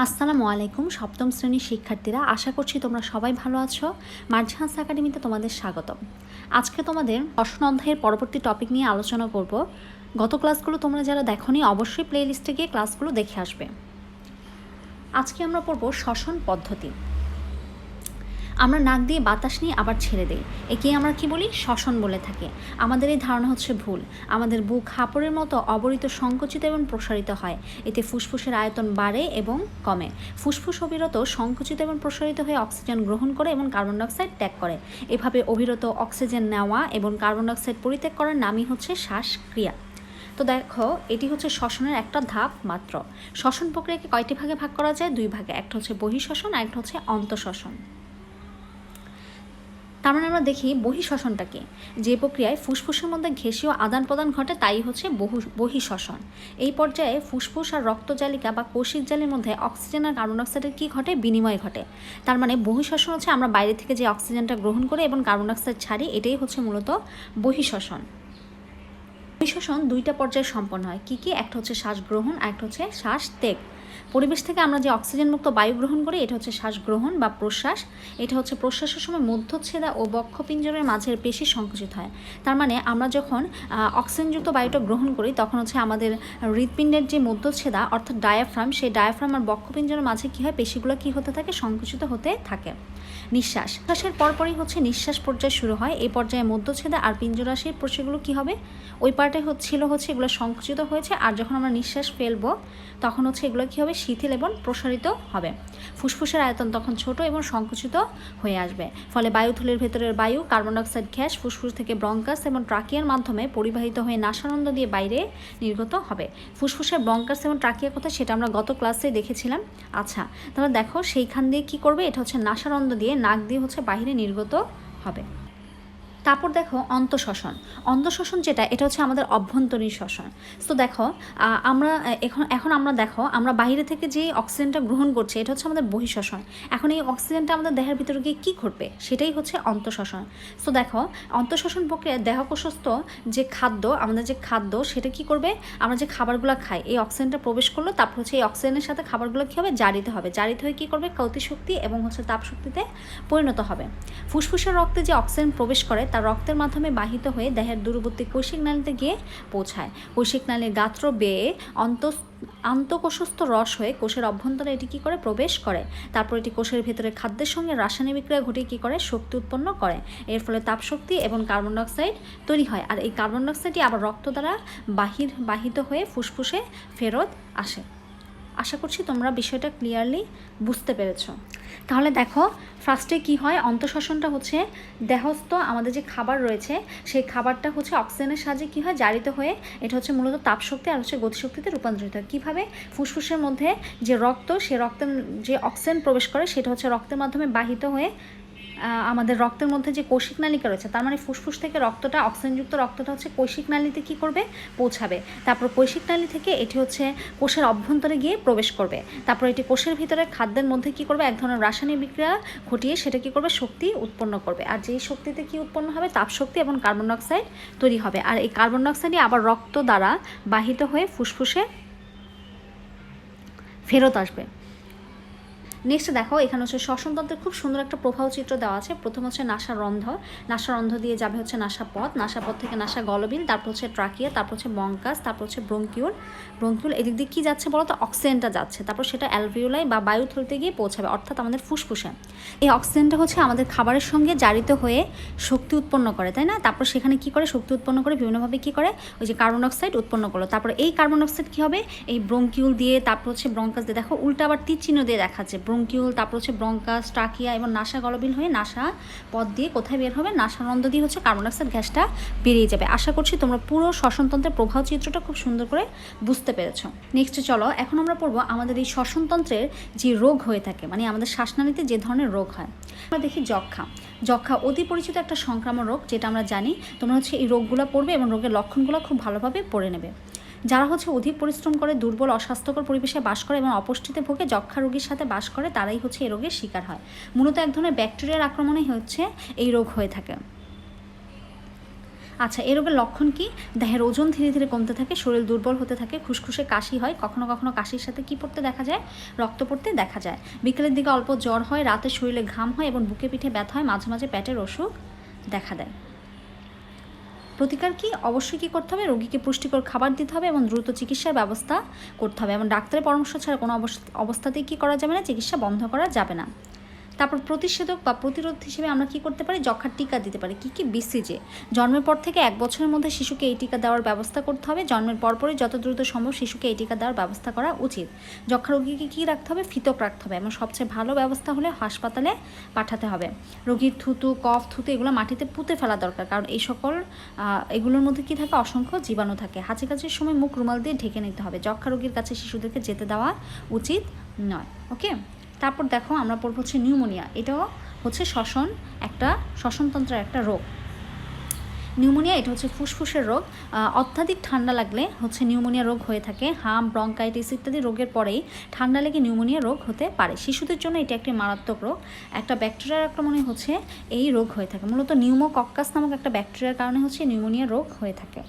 আসসালামু আলাইকুম, সপ্তম শ্রেণির শিক্ষার্থীরা। আশা করছি তোমরা সবাই ভালো আছো। মার্ঝান্স একাডেমিতে তোমাদের স্বাগতম। আজকে তোমাদের অষ্টম অধ্যায়ের পরবর্তী টপিক নিয়ে আলোচনা করব। গত ক্লাসগুলো তোমরা যারা দেখোনি, অবশ্যই প্লে লিস্টে গিয়ে ক্লাসগুলো দেখে আসবে। আজকে আমরা পড়ব শ্বসন পদ্ধতি। আমরা নাক দিয়ে বাতাস নিয়ে আবার ছেড়ে দিই। একে আমরা কি বলি? শ্বসন বলে থাকি। আমাদের এই ধারণা হচ্ছে ভুল। আমাদের বুক হাঁপড়ের মতো অবরিত সংকুচিত এবং প্রসারিত হয়। এতে ফুসফুসের আয়তন বাড়ে এবং কমে। ফুসফুস অবিরত সংকুচিত এবং প্রসারিত হয়ে অক্সিজেন গ্রহণ করে এবং কার্বন ডাইঅক্সাইড ত্যাগ করে। এভাবে অবিরত অক্সিজেন নেওয়া এবং কার্বন ডাইঅক্সাইড পরিত্যাগ করার নামই হচ্ছে শ্বাসক্রিয়া। তো দেখো, এটি হচ্ছে শ্বসনের একটা ধাপ মাত্র। শ্বসন প্রক্রিয়াকে কয়টি ভাগে ভাগ করা যায়? দুই ভাগে। একটা হচ্ছে বহিঃশ্বসন আর একটা হচ্ছে অন্তঃশ্বসন তার মানে আমরা দেখি বহিঃশ্বসনটাকে যে প্রক্রিয়ায় ফুসফুসের মধ্যে ঘেঁষীয় আদান প্রদান ঘটে, তাই হচ্ছে বহু বহিঃশ্বসন এই পর্যায়ে ফুসফুস আর রক্তজালিকা বা কোষিক জালের মধ্যে অক্সিজেন আর কার্বন ডাইঅক্সাইডের কী ঘটে? বিনিময় ঘটে। তার মানে বহিঃশ্বসন হচ্ছে আমরা বাইরে থেকে যে অক্সিজেনটা গ্রহণ করে এবং কার্বন ডাইঅক্সাইড ছাড়ি, এটাই হচ্ছে মূলত বহিঃশ্বসন বহিঃশ্বসন দুইটা পর্যায়ে সম্পন্ন হয়। কী কী? একটা হচ্ছে শ্বাস গ্রহণ আর একটা হচ্ছে শ্বাস ত্যাগ পরিবেশ থেকে আমরা যে অক্সিজেনমুক্ত বায়ু গ্রহণ করি, এটা হচ্ছে শ্বাস গ্রহণ বা প্রশ্বাস। এটা হচ্ছে প্রশ্বাসের সময় মধ্যচ্ছেদা ও বক্ষপিঞ্জরের মাঝের পেশি সংকুচিত হয়। তার মানে আমরা যখন অক্সিজেনযুক্ত বায়ুটা গ্রহণ করি, তখন হচ্ছে আমাদের হৃৎপিণ্ডের যে মধ্যচ্ছেদা, অর্থাৎ ডায়াফ্রাম সেই ডায়াফ্রাম আর বক্ষপিঞ্জরের মাঝে কী হয়? পেশিগুলো কী হতে থাকে? সংকুচিত হতে থাকে। নিঃশ্বাস। শ্বাসের পরপরই হচ্ছে নিঃশ্বাস পর্যায় শুরু হয়। এই পর্যায়ে মধ্যচ্ছেদা আর পিঞ্জরাশির পেশিগুলো কী হবে? ওই পার্টে ছিল হচ্ছে এগুলো সংকুচিত হয়েছে। আর যখন আমরা নিঃশ্বাস ফেলব, তখন হচ্ছে এগুলো কী হবে? শিথিল এবং প্রসারিত হবে। ফুসফুসের আয়তন তখন ছোট এবং সংকুচিত হয়ে আসবে। ফলে বায়ুথলির ভেতরের বায়ু, কার্বন ডাইঅক্সাইড গ্যাস, ফুসফুস থেকে ব্রঙ্কাস এবং ট্রাকিয়ার মাধ্যমে পরিবাহিত হয়ে নাসানন্দ দিয়ে বাইরে নির্গত হবে। ফুসফুসের ব্রঙ্কাস এবং ট্রাকিয়ার কথা সেটা আমরা গত ক্লাসে দেখেছিলাম। আচ্ছা তাহলে দেখো সেইখান দিয়ে কি করবে? এটা হচ্ছে নাসানন্দ দিয়ে নাক দিয়ে হচ্ছে বাহিরে নির্গত হবে। তারপর দেখো অন্তঃশ্বসন অন্তঃশ্বসন যেটা, এটা হচ্ছে আমাদের অভ্যন্তরীণ শ্বসন তো দেখো আমরা এখন এখন আমরা দেখো, আমরা বাইরে থেকে যে অক্সিজেনটা গ্রহণ করছি, এটা হচ্ছে আমাদের বহিঃশ্বসন এখন এই অক্সিজেনটা আমাদের দেহের ভিতরে গিয়ে কী ঘটবে? সেটাই হচ্ছে অন্তঃশ্বসন তো দেখো অন্তঃশ্বসন প্রক্রিয়ায় দেহকোষস্থ যে খাদ্য, আমাদের যে খাদ্য, সেটা কি করবে? আমরা যে খাবারগুলো খাই, এই অক্সিজেনটা প্রবেশ করল, তারপর হচ্ছে এই অক্সিজেনের সাথে খাবারগুলো কী হবে? জারিত হবে। জারিত হয়ে কী করবে? কৌতিশক্তি এবং হচ্ছে তাপশক্তিতে পরিণত হবে। ফুসফুসের রক্তে যে অক্সিজেন প্রবেশ করে তার রক্তের মাধ্যমে বাহিত হয়ে দেহের দূরবর্তী কৈশিক নালীতে গিয়ে পৌঁছায়। কৈশিক নালীর গাত্র বেয়ে অন্ত আন্তঃকোষস্থ রস হয়ে কোষের অভ্যন্তরে এটি কী করে প্রবেশ করে? তারপর এটি কোষের ভেতরে খাদ্যের সঙ্গে রাসায়নিক বিক্রিয়া ঘটিয়ে কী করে? শক্তি উৎপন্ন করে। এর ফলে তাপশক্তি এবং কার্বন ডাইঅক্সাইড তৈরি হয়। আর এই কার্বন ডাইঅক্সাইডটি আবার রক্ত দ্বারা বাহির বাহিত হয়ে ফুসফুসে ফেরত আসে। আশা করছি তোমরা বিষয়টা ক্লিয়ারলি বুঝতে পেরেছ। তাহলে দেখো ফার্স্টে কি হয়? অন্তঃশ্বসনটা হচ্ছে দেহস্থ, আমাদের যে খাবার রয়েছে, সেই খাবারটা হচ্ছে অক্সিজেনের সাহায্যে কী হয়? জারিত হয়ে এটা হচ্ছে মূলত তাপশক্তি আর হচ্ছে গতিশক্তিতে রূপান্তরিত হয়। কীভাবে? ফুসফুসের মধ্যে যে রক্ত, সে রক্তের যে অক্সিজেন প্রবেশ করে, সেটা হচ্ছে রক্তের মাধ্যমে বাহিত হয়ে আমাদের রক্তের মধ্যে যে কৌশিক নালিকা রয়েছে, তার মানে ফুসফুস থেকে রক্তটা, অক্সিজেনযুক্ত রক্তটা হচ্ছে কৈশিক নালিতে কি করবে? পৌঁছাবে। তারপর কৈশিক নালী থেকে এটি হচ্ছে কোষের অভ্যন্তরে গিয়ে প্রবেশ করবে। তারপর এটি কোষের ভিতরে খাদ্যের মধ্যে কি করবে? এক ধরনের রাসায়নিক বিক্রিয়া ঘটিয়ে সেটা কি করবে? শক্তি উৎপন্ন করবে। আর যেই শক্তিতে কি উৎপন্ন হবে? তাপশক্তি এবং কার্বন ডাইঅক্সাইড তৈরি হবে। আর এই কার্বন ডাইঅক্সাইডই আবার রক্ত দ্বারা বাহিত হয়ে ফুসফুসে ফেরত আসবে। নেক্সট দেখো, এখানে হচ্ছে শ্বসনতন্ত্রের খুব সুন্দর একটা প্রভাব চিত্র দেওয়া আছে। প্রথম হচ্ছে নাসা রন্ধ। নাসা রন্ধ্র দিয়ে যাবে হচ্ছে নাসা পথ। নাসা পথ থেকে নাসা গলবিল, তারপর হচ্ছে ট্রাকিয়া, তারপর হচ্ছে বঙ্কাস তারপর হচ্ছে ব্রঙ্কিউল ব্রঙ্কিউল এদিক দিয়ে কী যাচ্ছে বলো তো অক্সিজেনটা যাচ্ছে। তারপর সেটা অ্যালভিওলাই বা বায়ু থলিতে গিয়ে পৌঁছাবে, অর্থাৎ আমাদের ফুসফুসে। এই অক্সিজেনটা হচ্ছে আমাদের খাবারের সঙ্গে জারিত হয়ে শক্তি উৎপন্ন করে, তাই না? তারপর সেখানে কি করে? শক্তি উৎপন্ন করে বিভিন্নভাবে কি করে? ওই যে কার্বন অক্সাইড উৎপন্ন করল। তারপর এই কার্বন অক্সাইড কী হবে? এই ব্রঙ্কিউল দিয়ে, তারপর হচ্ছে ব্রঙ্কাস দিয়ে। দেখো, উল্টা আবার তীর চিহ্ন দিয়ে দেখাচ্ছে। ব্রঙ্কিউল, তারপর হচ্ছে ব্রঙ্কাস, টাকিয়া এবং নাসা গলবিল হয়ে নাসা পথ দিয়ে কোথায় বের হবে? নাসানন্দ দিয়ে হচ্ছে কার্বন ডাইঅক্সাইড গ্যাসটা বেরিয়ে যাবে। আশা করছি তোমরা পুরো শ্বসনতন্ত্রের প্রবাহ চিত্রটা খুব সুন্দর করে বুঝতে পেরেছ। নেক্সট চলো, এখন আমরা পড়ব আমাদের এই শ্বসনতন্ত্রের যে রোগ হয়ে থাকে মানে আমাদের শ্বাসনালীতে যে ধরনের রোগ হয়। আমরা দেখি যক্ষা। যক্ষা অতি পরিচিত একটা সংক্রামক রোগ, যেটা আমরা জানি তোমরা হচ্ছে এই রোগগুলো পড়বে এবং রোগের লক্ষণগুলো খুব ভালোভাবে পড়ে নেবে। যারা হচ্ছে অধিক পরিশ্রম করে, দুর্বল, অস্বাস্থ্যকর পরিবেশে বাস করে এবং অপুষ্টিতে ভোগে যক্ষা রোগীর সাথে বাস করে, তারাই হচ্ছে এই রোগের শিকার হয়। মূলত এক ধরনের ব্যাকটেরিয়ার আক্রমণে হচ্ছে এই রোগ হয়ে থাকে। আচ্ছা এই রোগের লক্ষণ কি? দেহের ওজন ধীরে ধীরে কমতে থাকে, শরীর দুর্বল হতে থাকে, খুসখুসে কাশি হয়, কখনো কখনো কাশির সাথে কি পড়তে দেখা যায়? রক্ত পড়তে দেখা যায়। বিকেলের দিকে অল্প জ্বর হয়, রাতে শরীরে ঘাম হয় এবং বুকে পিঠে ব্যথা হয়, মাঝে মাঝে পেটের অসুখ দেখা দেয়। প্রতিকার কি? অবশ্যই কী করতে হবে? রোগীকে পুষ্টিকর খাবার দিতে হবে এবং দ্রুত চিকিৎসার ব্যবস্থা করতে হবে। এবং ডাক্তারের পরামর্শ ছাড়া কোনো অবস্থা অবস্থাতেই কী করা যাবে না? চিকিৎসা বন্ধ করা যাবে না। তারপর প্রতিষেধক বা প্রতিরোধ হিসেবে আমরা কি করতে পারি? যক্ষার টিকা দিতে পারি। কী কী বিসিজে জন্মের পর থেকে এক বছরের মধ্যে শিশুকে এই টিকা দেওয়ার ব্যবস্থা করতে হবে। জন্মের পরপরই যত দ্রুত সম্ভব শিশুকে এই টিকা দেওয়ার ব্যবস্থা করা উচিত। যক্ষা রোগীকে কী রাখতে হবে? ফিতক রাখতে হবে। এবং সবচেয়ে ভালো ব্যবস্থা হলে হাসপাতালে পাঠাতে হবে। রোগীর থুতু, কফ, থুতু এগুলো মাটিতে পুঁতে ফেলা দরকার। কারণ এই সকল এগুলোর মধ্যে কি থাকে? অসংখ্য জীবাণু থাকে। হাঁচি কাচির সময় মুখ রুমাল দিয়ে ঢেকে নিতে হবে। যক্ষা রোগীর কাছে শিশুদেরকে যেতে দেওয়া উচিত নয়। ওকে তারপর দেখো আমরা পড়ব হচ্ছে নিউমোনিয়া। এটাও হচ্ছে শ্বসন একটা, শ্বসনতন্ত্রের একটা রোগ। নিউমোনিয়া এটা হচ্ছে ফুসফুসের রোগ। অত্যাধিক ঠান্ডা লাগলে হচ্ছে নিউমোনিয়া রোগ হয়ে থাকে, হাম, ব্রঙ্কাইটিস ইত্যাদি রোগের পরেই ঠান্ডা লেগে নিউমোনিয়া রোগ হতে পারে। শিশুদের জন্য এটি একটি মারাত্মক রোগ। একটা ব্যাকটেরিয়ার আক্রমণে হচ্ছে এই রোগ হয়ে থাকে। মূলত নিউমোকক্কাস নামক একটা ব্যাকটেরিয়ার কারণে হচ্ছে নিউমোনিয়া রোগ হয়ে থাকে।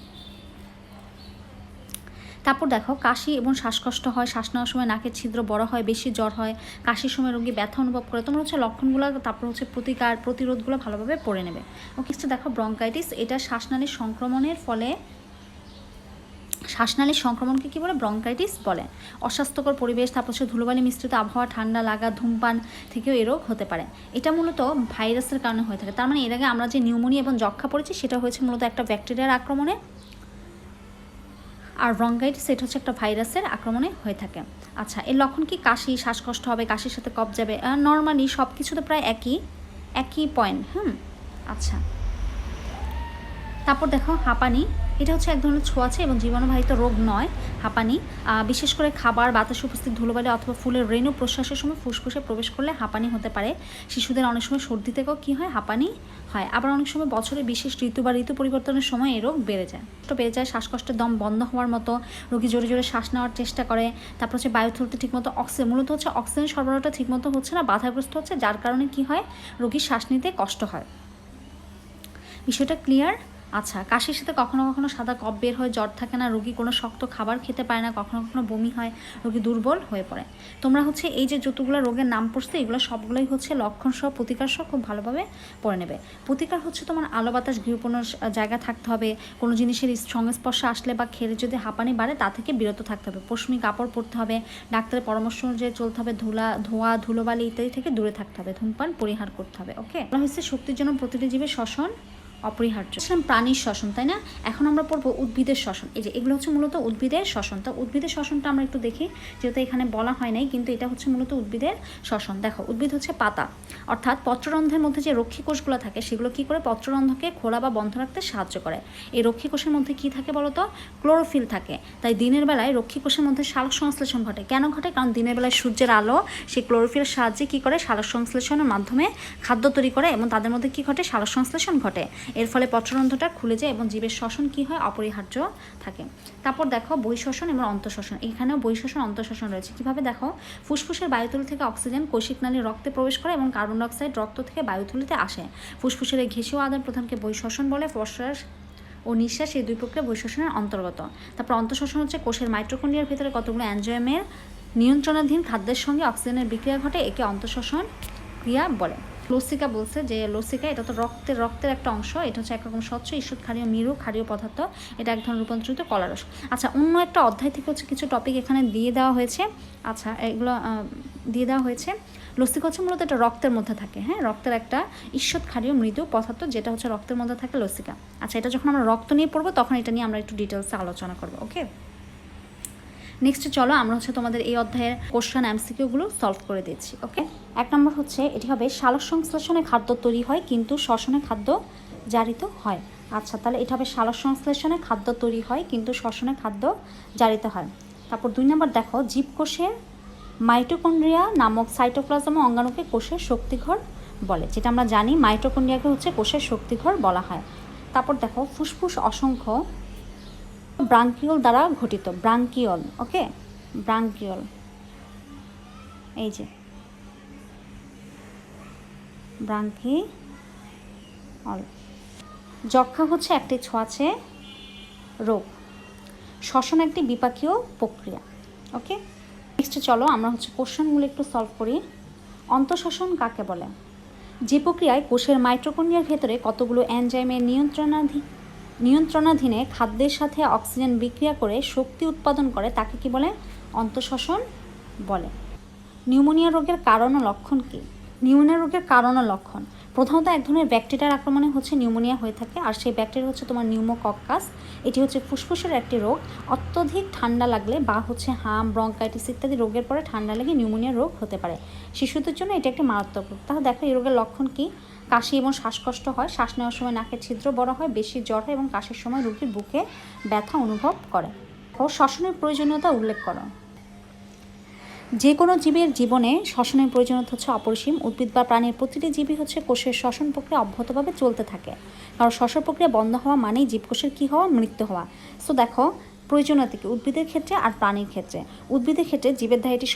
তারপর দেখো, কাশি এবং শ্বাসকষ্ট হয়, শ্বাস নেওয়ার সময় নাকের ছিদ্র বড় হয়, বেশি জ্বর হয়, কাশির সময় রোগী ব্যথা অনুভব করে। তোমরা হচ্ছে লক্ষণগুলো, তারপর হচ্ছে প্রতিকার, প্রতিরোধগুলো ভালোভাবে পড়ে নেবে। ওকে দেখো ব্রঙ্কাইটিস এটা শ্বাসনালীর সংক্রমণের ফলে, শ্বাসনালীর সংক্রমণকে কী বলে? ব্রঙ্কাইটিস বলে। অস্বাস্থ্যকর পরিবেশ, তারপর হচ্ছে ধুলোবালি মিশ্রিত আবহাওয়া, ঠান্ডা লাগা, ধূমপান থেকেও এই রোগ হতে পারে। এটা মূলত ভাইরাসের কারণে হয়ে থাকে। তার মানে এর আগে আমরা যে নিউমোনিয়া এবং যক্ষা পড়েছি, সেটা হয়েছে মূলত একটা ব্যাকটেরিয়ার আক্রমণে। আর ব্রঙ্গাইটিস সেট হচ্ছে একটা ভাইরাসের আক্রমণে হয়ে থাকে। আচ্ছা এর লক্ষণ কি? কাশি, শ্বাসকষ্ট হবে, কাশির সাথে কপ যাবে নর্মালি সব কিছু তো প্রায় একই একই পয়েন্ট হুম? আচ্ছা। তারপর দেখো, হাঁপানি এটা হচ্ছে এক ধরনের ছোঁয়াচে এবং জীবাণুবাহিত রোগ নয়, হাঁপানি। বিশেষ করে খাবার, বাতাস, উপস্থিত ধুলোবালি অথবা ফুলের রেণু প্রশ্বাসের সময় ফুসফুসে প্রবেশ করলে হাঁপানি হতে পারে। শিশুদের অনেক সময় সর্দি থেকেও কী হয়? হাঁপানি হয়। আবার অনেক সময় বছরে বিশেষ ঋতু বা ঋতু পরিবর্তনের সময় এই রোগ বেড়ে যায়। তো বেড়ে যায়, শ্বাসকষ্টের দম বন্ধ হওয়ার মতো, রোগী জোরে জোরে শ্বাস নেওয়ার চেষ্টা করে। তারপর হচ্ছে বায়ু তুলতে ঠিকমতো অক্সিজেন, মূলত হচ্ছে অক্সিজেন সরবরাহটা ঠিকমতো হচ্ছে না, বাধাগ্রস্ত হচ্ছে, যার কারণে কি হয়? রোগীর শ্বাস নিতে কষ্ট হয়। বিষয়টা ক্লিয়ার আচ্ছা কাশির সাথে কখনো কখনো সাদা কপ বের হয় জ্বর থাকে না, রোগী কোনো শক্ত খাবার খেতে পারে না, কখনো কখনো বমি হয়, রোগী দুর্বল হয়ে পড়ে। তোমরা হচ্ছে এই যে যতগুলো রোগের নাম পড়ছে, এগুলো সবগুলোই হচ্ছে লক্ষণ সহ প্রতিকার সহ খুব ভালোভাবে পড়ে নেবে। প্রতিকার হচ্ছে তোমার আলো বাতাস, গৃহপূর্ণ জায়গা থাকতে হবে, কোনো জিনিসের সংস্পর্শে আসলে বা খেলে যদি হাঁপানি বাড়ে, তা থেকে বিরত থাকতে হবে। পশমি কাপড় পরতে হবে, ডাক্তারের পরামর্শ অনুযায়ী চলতে হবে, ধুলা, ধোয়া, ধুলোবালি ইত্যাদি থেকে দূরে থাকতে হবে, ধূমপান পরিহার করতে হবে, ওকে? হচ্ছে শক্তির জন্য প্রতিটি জীবের শ্বসন অপরিহার্য। প্রাণীর শ্বসন তাই না? এখন আমরা পড়ব উদ্ভিদের শ্বসন এই যে, এগুলো হচ্ছে মূলত উদ্ভিদের শ্বসন তো উদ্ভিদের শ্বসনটা আমরা একটু দেখি, যেহেতু এখানে বলা হয় নাই, কিন্তু এটা হচ্ছে মূলত উদ্ভিদের শ্বসন দেখো, উদ্ভিদ হচ্ছে পাতা। অর্থাৎ পত্ররন্ধ্রের মধ্যে যে রক্ষী কোষগুলো থাকে, সেগুলো কি করে? পত্ররন্ধ্রকে খোলা বা বন্ধ রাখতে সাহায্য করে। এই রক্ষী কোষের মধ্যে কি থাকে বলতো? ক্লোরোফিল থাকে। তাই দিনের বেলায় রক্ষী কোষের মধ্যে সালোক সংশ্লেষণ ঘটে। কেন ঘটে? কারণ দিনের বেলায় সূর্যের আলো, সেই ক্লোরোফিলের সাহায্যে কি করে? সালোক সংশ্লেষণের মাধ্যমে খাদ্য তৈরি করে এবং তাদের মধ্যে কি ঘটে? সালোক সংশ্লেষণ ঘটে। এর ফলে পত্ররন্ধ্রটা খুলে যায় এবং জীবের শ্বসন কি হয়? অপরিহার্য থাকে। তারপর দেখো বহিঃশ্বসন এবং অন্তঃশ্বসন এখানেও বহিঃশ্বসন অন্তঃশ্বসন রয়েছে। কীভাবে দেখো? ফুসফুসের বায়ুথলি থেকে অক্সিজেন কৌশিক নালী রক্তে প্রবেশ করে এবং কার্বন ডাইঅক্সাইড রক্ত থেকে বায়ুথলিতে আসে। ফুসফুসের এই ঘেঁষেও আদান প্রধানকে বহিঃশ্বসন বলে, ফসফরাস ও নিঃশ্বাস এই দুই প্রক্রিয়া বহিঃশ্বসনের অন্তর্গত। তারপর অন্তঃশ্বসন হচ্ছে কোষের মাইট্রোকন্ডিয়ার ভিতরে কতগুলো অ্যানজয়েমের নিয়ন্ত্রণাধীন খাদ্যের সঙ্গে অক্সিজেনের বিক্রিয়া ঘটে, একে অন্তঃশ্বসন ক্রিয়া বলে। লসিকা বলছে যে লসিকা, এটা তো রক্তের রক্তের একটা অংশ, এটা হচ্ছে একরকম স্বচ্ছ ঈষৎ ক্ষারীয় মিরু ক্ষারীয় পদার্থ, এটা এক ধরনের রূপান্তরিত কলারস আচ্ছা অন্য একটা অধ্যায় থেকে হচ্ছে কিছু টপিক এখানে দিয়ে দেওয়া হয়েছে। আচ্ছা এগুলো দিয়ে দেওয়া হয়েছে। লসিকা হচ্ছে মূলত এটা রক্তের মধ্যে থাকে হ্যাঁ? রক্তের একটা ঈষৎ ক্ষারীয় মৃদু পদার্থ, যেটা হচ্ছে রক্তের মধ্যে থাকে লসিকা। আচ্ছা এটা যখন আমরা রক্ত নিয়ে পড়ব, তখন এটা নিয়ে আমরা একটু ডিটেলসে আলোচনা করব ওকে নেক্সট চলো, আমরা হচ্ছে তোমাদের এই অধ্যায়ের কোশ্চেন এমসিকিউগুলো সলভ করে দিচ্ছি ওকে এক নম্বর হচ্ছে, এটি হবে সালোক সংশ্লেষণে খাদ্য তৈরি হয়, কিন্তু শ্বসনে খাদ্য জারিত হয়। আচ্ছা তাহলে এটা হবে সালোক সংশ্লেষণে খাদ্য তৈরি হয়, কিন্তু শ্বসনে খাদ্য জারিত হয়। তারপর দুই নম্বর দেখো, জীবকোষের মাইটোকন্ড্রিয়া নামক সাইটোপ্লাজম অঙ্গাণুকে কোষের শক্তিঘর বলে, যেটা আমরা জানি মাইটোকন্ড্রিয়াকে হচ্ছে কোষের শক্তিঘর বলা হয়। তারপর দেখো, ফুসফুস অসংখ্য ব্রাঙ্কিওল দ্বারা ঘটিত, ব্রাঙ্কিওল, ওকে? ব্রাঙ্কিওল। এই যে। ব্রাঙ্কি অল যক্ষা হচ্ছে একটি ছোঁয়াচে রোগ। শ্বসন একটি বিপাকীয় প্রক্রিয়া, ওকে? নেক্সট চলো আমরা হচ্ছে কোশ্চেনগুলো একটু সলভ করি। অন্তঃশ্বসন কাকে বলে? যে প্রক্রিয়ায় কোষের মাইট্রোকন্ডিয়ার ভেতরে কতগুলো এনজাইমের নিয়ন্ত্রণাধীন নিয়ন্ত্রণাধীনে খাদ্যের সাথে অক্সিজেন বিক্রিয়া করে শক্তি উৎপাদন করে, তাকে কি বলে? অন্তঃশ্বসন বলে। নিউমোনিয়া রোগের কারণ ও লক্ষণ কী? নিউমোনিয়া রোগের কারণ ও লক্ষণ। প্রথমত এক ধরনের ব্যাকটেরিয়ার আক্রমণে হচ্ছে নিউমোনিয়া হয়ে থাকে, আর সেই ব্যাকটেরিয়া হচ্ছে তোমার নিউমোকক্কাস। এটি হচ্ছে ফুসফুসের একটি রোগ। অত্যধিক ঠান্ডা লাগলে বা হচ্ছে হাম, ব্রঙ্কাইটিস ইত্যাদি রোগের পরে ঠান্ডা লেগে নিউমোনিয়া রোগ হতে পারে। শিশুদের জন্য এটি একটি মারাত্মক রোগ। তাহলে দেখো, এই রোগের লক্ষণ কী? কাশি এবং শ্বাসকষ্ট হয়, শ্বাস নেওয়ার সময় নাকের ছিদ্র বড় হয়, বেশি জ্বর হয় এবং কাশির সময় রোগীর বুকে ব্যথা অনুভব করে ও শ্বসনের প্রয়োজনীয়তা উল্লেখ করো। যে কোনো জীবের জীবনে শ্বসনের প্রয়োজনীয়তা হচ্ছে অপরিসীম, উদ্ভিদ বা প্রাণীর প্রতিটি জীবই হচ্ছে কোষের শ্বসন প্রক্রিয়া অব্যাহতভাবে চলতে থাকে। কারণ শ্বসন প্রক্রিয়া বন্ধ হওয়া মানেই জীবকোষের কী হওয়া, মৃত্যু হওয়া। সো দেখো প্রয়োজনীয়তা কি উদ্ভিদের ক্ষেত্রে আর প্রাণীর ক্ষেত্রে। উদ্ভিদের ক্ষেত্রে জীবের দেহটি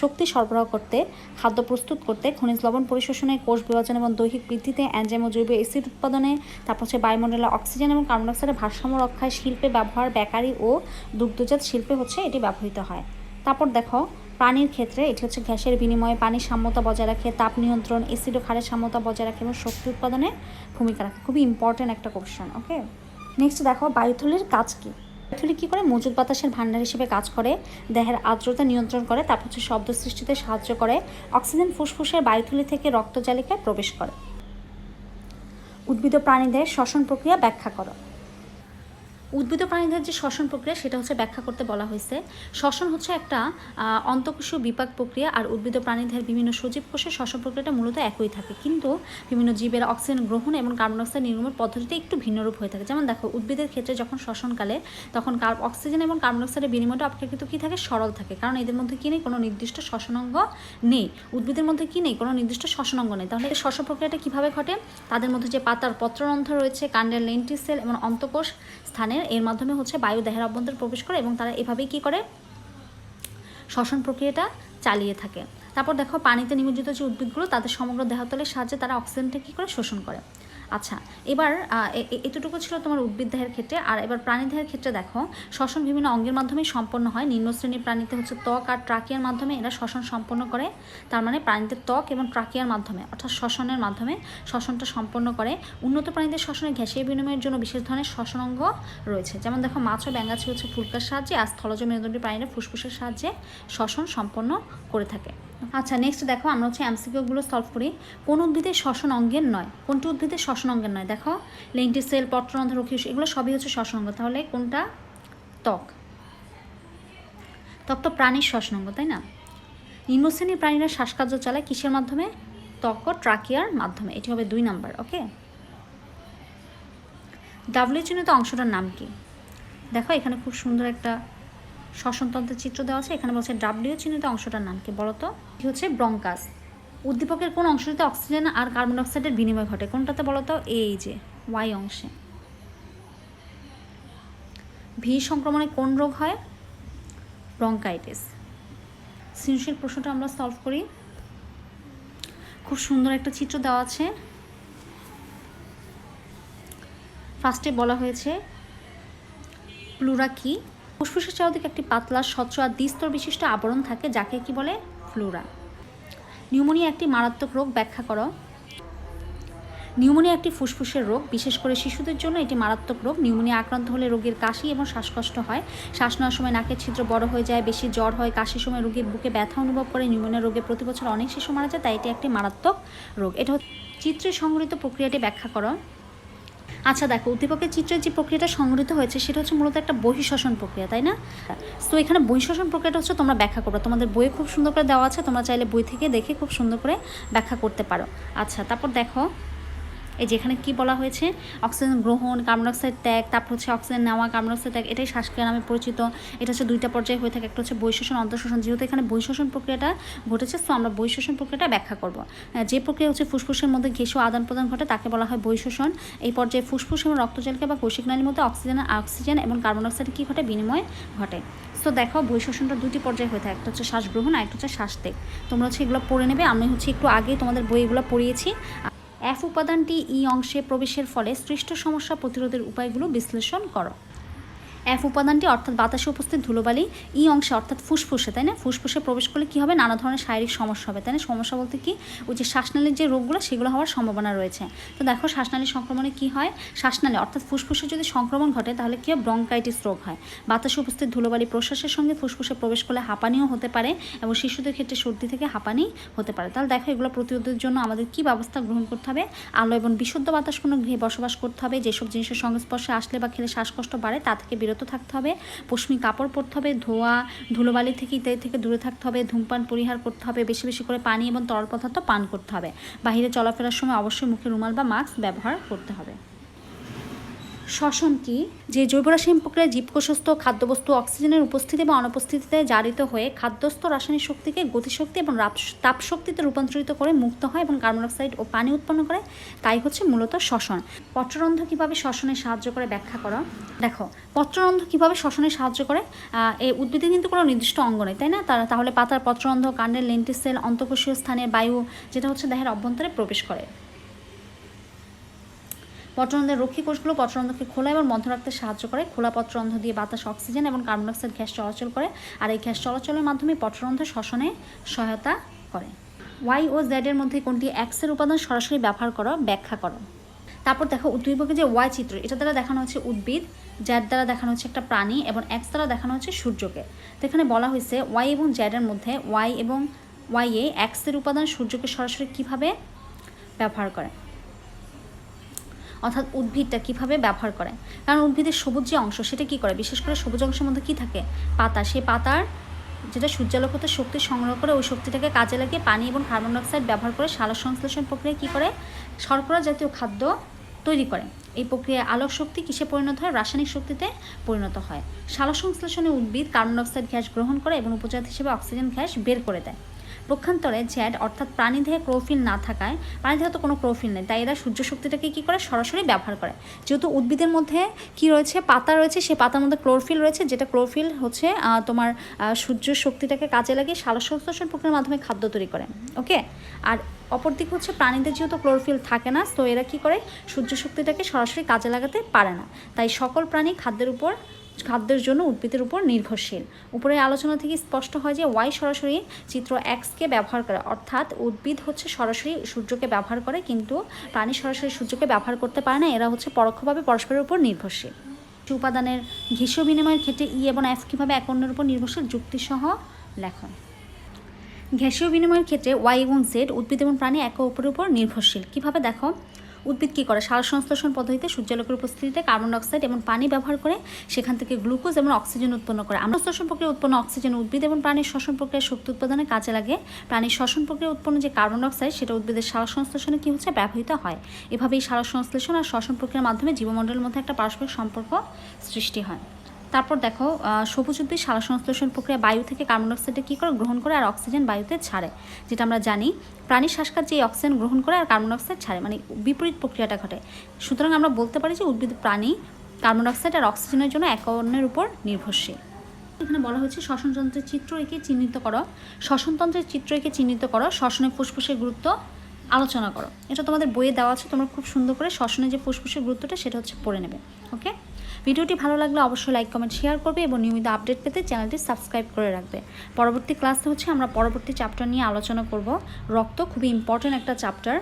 শক্তি সরবরাহ করতে, খাদ্য প্রস্তুত করতে, খনিজ লবণ পরিশোষণে, কোষ বিভাজন এবং দৈহিক বৃদ্ধিতে অ্যানজাইম ও জৈব অ্যাসিড উৎপাদনে, তারপর হচ্ছে বায়ুমণ্ডলে অক্সিজেন এবং কার্বন ডাইঅক্সাইডের ভারসাম্য রক্ষায় শিল্পে ব্যবহার, বেকারি ও দুগ্ধজাত শিল্পে হচ্ছে এটি ব্যবহৃত হয়। তারপর দেখো, প্রাণীর ক্ষেত্রে এটি হচ্ছে গ্যাসের বিনিময়ে পানির সাম্যতা বজায় রাখে, তাপ নিয়ন্ত্রণ এসিড ও ক্ষারের সাম্যতা বজায় রাখে এবং শক্তি উৎপাদনে ভূমিকা রাখে। খুবই ইম্পর্ট্যান্ট একটা কোশ্চেন ওকে নেক্সট দেখো বায়ুথলির কাজ কী? বায়ুথলি কী করে মজুদ বাতাসের ভাণ্ডার হিসেবে কাজ করে, দেহের আর্দ্রতা নিয়ন্ত্রণ করে তারপর হচ্ছে শব্দ সৃষ্টিতে সাহায্য করে, অক্সিজেন ফুসফুসের বায়ুথলি থেকে রক্তজালিকায় প্রবেশ করে। উদ্ভিদ প্রাণীদের শ্বসন প্রক্রিয়া ব্যাখ্যা করো। উদ্ভিদ প্রাণীদের যে শ্বসন প্রক্রিয়া, সেটা হচ্ছে ব্যাখ্যা করতে বলা হয়েছে। শ্বসন হচ্ছে একটা অন্তকোষীয় বিপাক প্রক্রিয়া আর উদ্ভিদ প্রাণীদের বিভিন্ন সজীব কোষের শ্বসন প্রক্রিয়াটা মূলত একই থাকে। কিন্তু বিভিন্ন জীবের অক্সিজেন গ্রহণ এবং কার্বন ডাইঅক্সাইড নির্গমন পদ্ধতিতে একটু ভিন্ন রূপ হয়ে থাকে। যেমন দেখো, উদ্ভিদের ক্ষেত্রে যখন শ্বসনকালে, তখন অক্সিজেন এবং কার্বন ডাইঅক্সাইডের বিনিময়টা অপেক্ষাকৃত কী থাকে? সরল থাকে। কারণ এদের মধ্যে কী নেই? কোনো নির্দিষ্ট শ্বসনাঙ্গ নেই। উদ্ভিদের মধ্যে কী নেই? কোনো নির্দিষ্ট শ্বসনাঙ্গ নেই। তাহলে শ্বসন প্রক্রিয়াটা কীভাবে ঘটে? তাদের মধ্যে যে পাতার পত্ররন্ধ্র রয়েছে, কাণ্ডের লেন্টিসেল এবং অন্তকোষ স্থানের এর মাধ্যমে হচ্ছে বায়ু দেহের অভ্যন্তরে প্রবেশ করে এবং তারা এভাবেই কী করে? শ্বসন প্রক্রিয়াটা চালিয়ে থাকে। তারপর দেখো পানিতে নিমজ্জিত যে উদ্ভিদগুলো, তাদের সমগ্র দেহতলের সাহায্যে তারা অক্সিজেনটা কী করে? শোষণ করে। আচ্ছা এবার এতটুকু ছিল তোমার উদ্ভিদ দেহের ক্ষেত্রে, আর এবার প্রাণী দেহের ক্ষেত্রে দেখো, শ্বসন বিভিন্ন অঙ্গের মাধ্যমে সম্পন্ন হয়। নিম্ন শ্রেণির প্রাণীতে হচ্ছে ত্বক আর ট্রাকিয়ার মাধ্যমে এরা শ্বসন সম্পন্ন করে। তার মানে প্রাণীদের ত্বক এবং ট্রাকিয়ার মাধ্যমে, অর্থাৎ শ্বসনের মাধ্যমে শ্বসনটা সম্পন্ন করে। উন্নত প্রাণীদের শ্বসনে গ্যাসীয় বিনিময়ের জন্য বিশেষ ধরনের শ্বসন অঙ্গ রয়েছে। যেমন দেখো মাছ ও ব্যাঙ্গাছি হচ্ছে ফুলকার সাহায্যে, আর স্থলজ মেরুদণ্ডী প্রাণীরা ফুসফুসের সাহায্যে শ্বসন সম্পন্ন করে থাকে। আচ্ছা নেক্সট দেখো, আমরা হচ্ছে এমসিকিউগুলো সলভ করি। কোন উদ্ভিদের শ্বসন অঙ্গের নয়? কোনটি উদ্ভিদের শ্বসন অঙ্গের নয়? দেখো লেন্টিসেল পত্ররন্ধ্র রক্ষী এগুলো সবই হচ্ছে শ্বসন অঙ্গ। তাহলে কোনটা? ত্বক। ত্বক তো প্রাণীর শ্বসন অঙ্গ, তাই না? নিম্নশ্রেণীর প্রাণীরা শ্বাসকার্য চালায় কিসের মাধ্যমে? ত্বক ও ট্রাকিয়ার মাধ্যমে। এটি হবে দুই নাম্বার ওকে ডাব্লিউ চিহ্নিত অংশটার নাম কি? দেখো, এখানে খুব সুন্দর একটা শ্বসনতন্ত্রের চিত্র দেওয়া আছে। এখানে বলছে ডাব্লিউ চিহ্নিত অংশটার নাম কি বলতো? কি হচ্ছে ব্রঙ্কাস। উদ্দীপকের কোন অংশটিতে অক্সিজেন আর কার্বন ডাইঅক্সাইডের বিনিময় ঘটে? কোনটাতে বলতো? এই যে ওয়াই অংশে। ভি সংক্রমণে কোন রোগ হয়? ব্রঙ্কাইটিস। সৃজনশীল প্রশ্নটা আমরা সলভ করি। খুব সুন্দর একটা চিত্র দেওয়া আছে। ফার্স্টে বলা হয়েছে, প্লুরা কি? ফুসফুসের চারদিকে একটি পাতলা, স্বচ্ছ আর দ্বিস্তর বিশিষ্ট আবরণ থাকে, যাকে কি বলে? ফ্লুরা। নিউমোনিয়া একটি মারাত্মক রোগ, ব্যাখ্যা করো। নিউমোনিয়া একটি ফুসফুসের রোগ, বিশেষ করে শিশুদের জন্য এটি মারাত্মক রোগ। নিউমোনিয়া আক্রান্ত হলে রোগীর কাশি এবং শ্বাসকষ্ট হয়। শ্বাস নেওয়ার সময় নাকের ছিদ্র বড় হয়ে যায়, বেশি জ্বর হয়, কাশির সময় রোগীর বুকে ব্যথা অনুভব করে। নিউমোনিয়া রোগে প্রতি বছর অনেক শিশু মারা যায়, তাই এটি একটি মারাত্মক রোগ। এটা চিত্রে সংগঠিত প্রক্রিয়াটি, ব্যাখ্যা করো। আচ্ছা দেখো, উদ্দীপকের চিত্রের যে প্রক্রিয়াটা সংগৃহীত হয়েছে, সেটা হচ্ছে মূলত একটা বহিঃশ্বসন প্রক্রিয়া, তাই না? তো এখানে বহিঃশ্বসন প্রক্রিয়াটা হচ্ছে তোমরা ব্যাখ্যা করো তোমাদের বইয়ে খুব সুন্দর করে দেওয়া আছে, তোমরা চাইলে বই থেকে দেখে খুব সুন্দর করে ব্যাখ্যা করতে পারো। আচ্ছা তারপর দেখো এই যেখানে কি বলা হয়েছে? অক্সিজেন গ্রহণ, কার্বন ডাইঅক্সাইড ত্যাগ, তারপর হচ্ছে অক্সিজেন নেওয়া, কার্বন ডাইঅক্সাইড ত্যাগ, এটাই শ্বাসক্রিয়া নামে পরিচিত। এটা হচ্ছে দুইটা পর্যায়ে হয়ে থাকে, একটা হচ্ছে বৈশোষণ অন্তঃশোষণ যেহেতু এখানে বৈশোষণ প্রক্রিয়াটা ঘটেছে তো আমরা বৈশোষণ প্রক্রিয়াটা ব্যাখ্যা করব। যে প্রক্রিয়া হচ্ছে ফুসফুসের মধ্যে ঘেঁষু আদান প্রদান ঘটে, তাকে বলা হয় বৈশোষণ এই পর্যায়ে ফুসফুস এবং রক্তজালিকা বা কৌশিক নালীর মধ্যে অক্সিজেন অক্সিজেন এবং কার্বন ডাইঅক্সাইড কী ঘটে? বিনিময় ঘটে। তো দেখো বৈশোষণটা দুটি পর্যায়ে হয়ে থাকে, একটা হচ্ছে শ্বাস গ্রহণ আর একটা হচ্ছে শ্বাস তোমরা হচ্ছে এগুলো পড়ে নেবে, আমি হচ্ছে একটু আগে তোমাদের বইগুলো পড়িয়েছি। এফ উপাদানটি ই অংশে প্রবেশের ফলে সৃষ্ট সমস্যা প্রতিরোধের উপায়গুলো বিশ্লেষণ করো। এফ উপাদানটি অর্থাৎ বাতাসে উপস্থিত ধুলোবালি, ই অংশে অর্থাৎ ফুসফুসে, তাই না? ফুসফুসে প্রবেশ করলে কী হবে? নানা ধরনের শারীরিক সমস্যা হবে, তাই না? সমস্যা বলতে কি? ওই যে শ্বাসনালীর যে রোগগুলো, সেগুলো হওয়ার সম্ভাবনা রয়েছে। তো দেখো শ্বাসনালী সংক্রমণে কি হয়? শ্বাসনালী অর্থাৎ ফুসফুসে যদি সংক্রমণ ঘটে, তাহলে কী হয়? ব্রঙ্কাইটিস রোগ হয়। বাতাসে উপস্থিত ধুলোবালি প্রশ্বাসের সঙ্গে ফুসফুসে প্রবেশ করলে হাঁপানিও হতে পারে এবং শিশুদের ক্ষেত্রে সর্দি থেকে হাঁপানি হতে পারে। তাহলে দেখো এগুলো প্রতিরোধের জন্য আমাদের কি ব্যবস্থা গ্রহণ করতে হবে? আলো এবং বিশুদ্ধ বাতাস কোনো গৃহে বসবাস করতে হবে। যেসব জিনিসের সংস্পর্শে আসলে বা খেলে শ্বাসকষ্ট বাড়ে, তা থেকে বিরত থাকতে হবে পশ্চিমী কাপড় পরতে হবে, ধোয়া, ধুলোবালি থেকে ইত্যাদি থেকে দূরে থাকতে হবে, ধূমপান পরিহার করতে হবে, বেশি বেশি করে পানি এবং তরল পদার্থ পান করতে হবে। বাহিরে চলাফেরার সময় অবশ্যই মুখে রুমাল বা মাস্ক ব্যবহার করতে হবে। শ্বসন কি? যে জৈব রাসায়নিক প্রক্রিয়ায় জীবকোষস্থ খাদ্যবস্তু অক্সিজেনের উপস্থিতি বা অনুপস্থিতিতে জারিত হয়ে খাদ্যস্থ রাসায়নিক শক্তিকে গতিশক্তি এবং তাপশক্তিতে রূপান্তরিত করে মুক্ত হয় এবং কার্বন ডাইঅক্সাইড ও পানি উৎপন্ন করে, তাই হচ্ছে মূলত শ্বসন। পত্ররন্ধ কীভাবে শ্বসনে সাহায্য করে ব্যাখ্যা করো? দেখো পত্ররন্ধ কীভাবে শ্বসনে সাহায্য করে? এই উদ্ভিদে কিন্তু কোনো নির্দিষ্ট অঙ্গ নেই, তাই না? তারা তাহলে পাতার পত্ররন্ধ কাণ্ডের লেন্টিসেল অন্তঃকোষীয় স্থানে বায়ু, যেটা হচ্ছে দেহের অভ্যন্তরে প্রবেশ করে। পত্ররন্ধ্রের রক্ষী কোষগুলো পত্ররন্ধ্রকে খোলা এবং বন্ধ রাখতে সাহায্য করে। খোলা পত্ররন্ধ্র দিয়ে বাতাস, অক্সিজেন এবং কার্বন ডাইঅক্সাইড গ্যাস চলাচল করে আর এই গ্যাস চলাচলের মাধ্যমে পত্ররন্ধ্র শ্বসনে সহায়তা করে। ওয়াই ও জেড এর মধ্যে কোনটি এক্সের উপাদান সরাসরি ব্যবহার করো, ব্যাখ্যা করো। তারপর দেখো উদ্ভিদকে যে ওয়াই চিত্র, এটা দ্বারা দেখানো হচ্ছে উদ্ভিদ জ্যাড দ্বারা দেখানো হচ্ছে একটা প্রাণী এবং এক্স দ্বারা দেখানো হচ্ছে সূর্যকে। তো এখানে বলা হয়েছে ওয়াই এবং জ্যাডের মধ্যে ওয়াই এবং ওয়াই এ এক্সের উপাদান সূর্যকে সরাসরি কীভাবে ব্যবহার করে? অর্থাৎ উদ্ভিদটা কীভাবে ব্যবহার করে? কারণ উদ্ভিদের সবুজ যে অংশ, সেটা কি করে? বিশেষ করে সবুজ অংশের মধ্যে কি থাকে? পাতা সেই পাতার যেটা সূর্যালোক হতে শক্তি সংগ্রহ করে, ওই শক্তিটাকে কাজে লাগিয়ে পানি এবং কার্বন ডাইঅক্সাইড ব্যবহার করে সালোক সংশ্লেষণ প্রক্রিয়া কী করে? শর্করা জাতীয় খাদ্য তৈরি করে। এই প্রক্রিয়ায় আলোক শক্তি কিসে পরিণত হয়? রাসায়নিক শক্তিতে পরিণত হয়। সালোক সংশ্লেষণে উদ্ভিদ কার্বন ডাইঅক্সাইড গ্যাস গ্রহণ করে এবং উপজাত হিসেবে অক্সিজেন গ্যাস বের করে দেয়। পক্ষান্তরে জ্যাড অর্থাৎ প্রাণীদেহে ক্লোরোফিল না থাকায় প্রাণীদেহে তো কোনো ক্লোরোফিল নেই, তাই এরা সূর্য শক্তিটাকে কী করে? সরাসরি ব্যবহার করে। যেহেতু উদ্ভিদের মধ্যে কি রয়েছে? পাতা রয়েছে, সেই পাতার মধ্যে ক্লোরোফিল রয়েছে, যেটা ক্লোরোফিল হচ্ছে তোমার সূর্য শক্তিটাকে কাজে লাগিয়ে সালোক প্রক্রিয়ার মাধ্যমে খাদ্য তৈরি করে, ওকে? আর অপরদিকে হচ্ছে প্রাণীদের যেহেতু ক্লোরোফিল থাকে না, তো এরা কী করে? সূর্য শক্তিটাকে সরাসরি কাজে লাগাতে পারে না। তাই সকল প্রাণী খাদ্যের উপর খাদ্যের জন্য উদ্ভিদের উপর নির্ভরশীল। উপরের আলোচনা থেকে স্পষ্ট হয় যে ওয়াই সরাসরি চিত্র এক্সকে ব্যবহার করে, অর্থাৎ উদ্ভিদ হচ্ছে সরাসরি সূর্যকে ব্যবহার করে, কিন্তু প্রাণী সরাসরি সূর্যকে ব্যবহার করতে পারে না, এরা হচ্ছে পরোক্ষভাবে পরস্পরের উপর নির্ভরশীল। উপাদানের ঘেঁষীয় বিনিময়ের ক্ষেত্রে ই এবং এফ কীভাবে এক অন্যের উপর নির্ভরশীল যুক্তিসহ লেখন গ্যাসীয় বিনিময়ের ক্ষেত্রে ওয়াই এবং জেড উদ্ভিদ এবং প্রাণী একে অপরের উপর নির্ভরশীল। কীভাবে দেখো? উদ্ভিদ কী করে? সার সংশ্লেষণ পদ্ধতিতে সূর্যালোকের উপস্থিতিতে কার্বন ডাইঅক্সাইড এবং পানি ব্যবহার করে সেখান থেকে গ্লুকোজ এবং অক্সিজেন উৎপন্ন করে। আমরা শ্বসন প্রক্রিয়া উৎপন্ন অক্সিজেন, উদ্ভিদ এবং প্রাণীর শ্বসন প্রক্রিয়ায় শক্তি উৎপাদনে কাজে লাগে। প্রাণীর শ্বসন প্রক্রিয়া উৎপন্ন যে কার্বন ডাইঅক্সাইড, সেটা উদ্ভিদের সার সংশ্লেষণে কী হচ্ছে? ব্যবহৃত হয়। এভাবেই সার সংশ্লেষণ আর শ্বসন প্রক্রিয়ার মাধ্যমে জীবমণ্ডলের মধ্যে একটা পারস্পরিক সম্পর্ক সৃষ্টি হয়। তারপর দেখো সবুজ উদ্ভিদ সারা সংশ্লেষণ প্রক্রিয়া বায়ু থেকে কার্বন ডাইঅক্সাইডে কী করে গ্রহণ করে আর অক্সিজেন বায়ুতে ছাড়ে, যেটা আমরা জানি প্রাণীর শ্বাসকার্যে যে অক্সিজেন গ্রহণ করে আর কার্বন ডাইঅক্সাইড ছাড়ে মানে বিপরীত প্রক্রিয়াটা ঘটে। সুতরাং আমরা বলতে পারি যে উদ্ভিদ প্রাণী কার্বন ডাইঅক্সাইড আর অক্সিজেনের জন্য এক অন্যের উপর নির্ভরশীল। এখানে বলা হয়েছে শ্বসনতন্ত্রের চিত্র এঁকে চিহ্নিত করো। শ্বসনতন্ত্রের চিত্র এঁকে চিহ্নিত করো, শ্বসনে ফুসফুসের গুরুত্ব আলোচনা করো। এটা তোমাদের বইয়ে দেওয়া আছে, তোমরা খুব সুন্দর করে শ্বসনে যে ফুসফুসের গুরুত্বটা সেটা হচ্ছে পড়ে নেবে, ওকে? ভিডিওটি ভালো লাগলে অবশ্যই লাইক, কমেন্ট, শেয়ার করবে এবং নিয়মিত আপডেট পেতে চ্যানেলটি সাবস্ক্রাইব করে রাখবে। পরবর্তী ক্লাসে হচ্ছে আমরা পরবর্তী চ্যাপ্টার নিয়ে আলোচনা করব। রক্ত খুবই ইম্পর্ট্যান্ট একটা চ্যাপ্টার